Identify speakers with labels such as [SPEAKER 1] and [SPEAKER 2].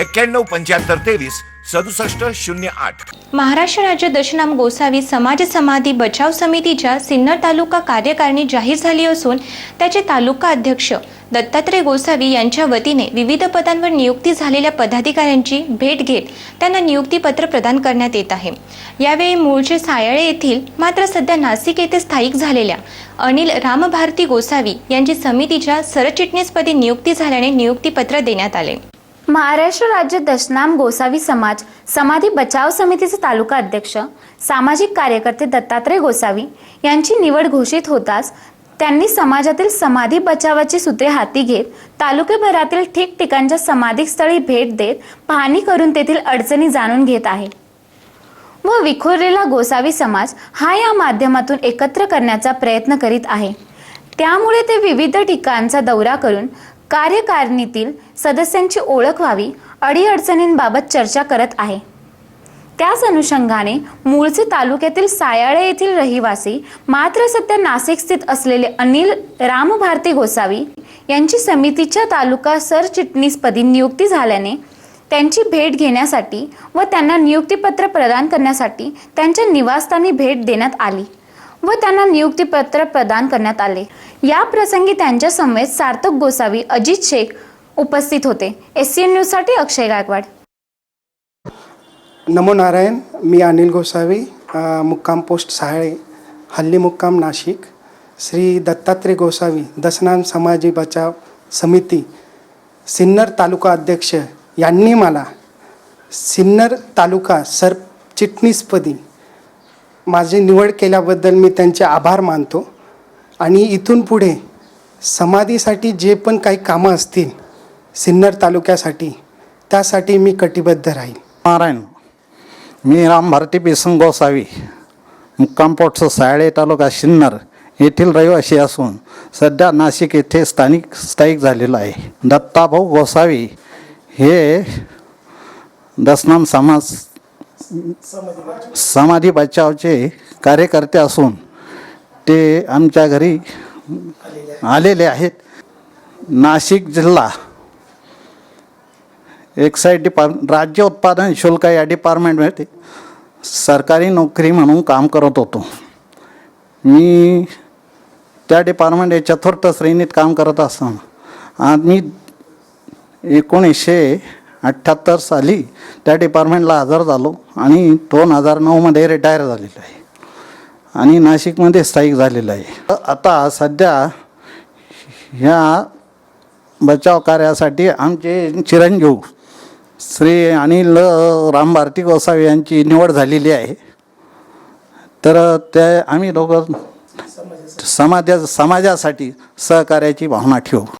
[SPEAKER 1] एक्क्याण्णव पंच्याहत्तर तेवीस सदुसष्ट शून्य आठ.
[SPEAKER 2] महाराष्ट्र राज्य दशनाम गोसावी समाज समाधी बचाव समितीच्या सिन्नर तालुका कार्यकारिणी जाहीर झाली असून त्याचे तालुका अध्यक्ष दत्तात्रय गोसावी यांच्या वतीने विविध पदांवर नियुक्ती झालेल्या पदाधिकाऱ्यांची भेट घेत त्यांना नियुक्तीपत्र प्रदान करण्यात येत आहे. यावेळी मूळचे सायाळे येथील मात्र सध्या नाशिक येथे स्थायिक झालेल्या अनिल रामभारती गोसावी यांची समितीच्या सरचिटणीसपदी नियुक्ती झाल्याने नियुक्तीपत्र देण्यात आले.
[SPEAKER 3] महाराष्ट्र राज्य दशनाम गोसावी समाज समाधी बचाव समितीचे तालुका अध्यक्ष सामाजिक कार्यकर्ते दत्तात्रय गोसावी यांची निवड घोषित होताच त्यांनी समाजातील समाधी बचावाची सूत्रे हाती घेत तालुकेभरातील ठिकठिकाणच्या समाधीस्थळी भेट देत पाहणी करून तेथील अडचणी जाणून घेत आहे. व विखुरलेला गोसावी समाज हा या माध्यमातून एकत्र करण्याचा प्रयत्न करीत आहे. त्यामुळे ते विविध ठिकाणचा दौरा करून कार्यकारिणीतील सदस्यांची ओळख व्हावी अडीअडचणींबाबत चर्चा करत आहे. त्याच अनुषंगाने मूळचे तालुक्यातील सायाळे येथील रहिवासी मात्र सध्या नाशिक स्थित असलेले अनिल रामभारती गोसावी यांची समितीच्या तालुका सरचिटणीसपदी नियुक्ती झाल्याने त्यांची भेट घेण्यासाठी व त्यांना नियुक्तीपत्र प्रदान करण्यासाठी त्यांच्या निवासस्थानी भेट देण्यात आली. व त्यांना नियुक्तीपत्र प्रदान करण्यात आले. या प्रसंगी त्यांच्या समवेत सार्थक गोसावी अजित शेख उपस्थित होते. एस सी एन न्यूजसाठी अक्षय गायकवाड.
[SPEAKER 4] नमो नारायण मी अनिल गोसावी अ, मुक्काम पोस्ट सहाळे हल्ली मुक्काम नाशिक. श्री दत्तात्रय गोसावी दसनाम समाजी बचाव समिती सिन्नर तालुका अध्यक्ष यांनी मला सिन्नर तालुका सरचिटणीसपदी माझी निवड केल्याबद्दल मी त्यांचे आभार मानतो. आणि इथून पुढे समाधीसाठी जे पण काही कामं असतील सिन्नर तालुक्यासाठी त्यासाठी मी कटिबद्ध राहील
[SPEAKER 5] नारायण मी राम भारती बिसन गोसावी मुक्कामपोटचं सायळे तालुका सिन्नर येथील रहिवासी असून सध्या नाशिक येथे स्थानिक स्थायिक झालेलो आहे. दत्ताभाऊ गोसावी हे दसनाम समाज समाधी बचावचे कार्यकर्ते असून ते आमच्या घरी आलेले आहेत. नाशिक जिल्हा एक्साईज डिपार्ट राज्य उत्पादन शुल्क या डिपार्टमेंटमध्ये सरकारी नोकरी म्हणून काम करत होतो. मी त्या डिपार्टमेंट चतुर्थ श्रेणीत काम करत असताना आम्ही एकोणीसशे अठ्ठ्याहत्तर साली त्या डिपार्टमेंटला हजर झालो आणि दोन हजार नऊमध्ये रिटायर झालेलो आहे. आणि नाशिकमध्ये स्थायिक झालेलं आहे. आता सध्या ह्या बचाव कार्यासाठी आमचे चिरंजीव श्री अनिल राम भारती गोसावी यांची निवड झालेली आहे. तर ते आम्ही दोघं समाजा समाजासाठी सहकार्याची भावना ठेवू.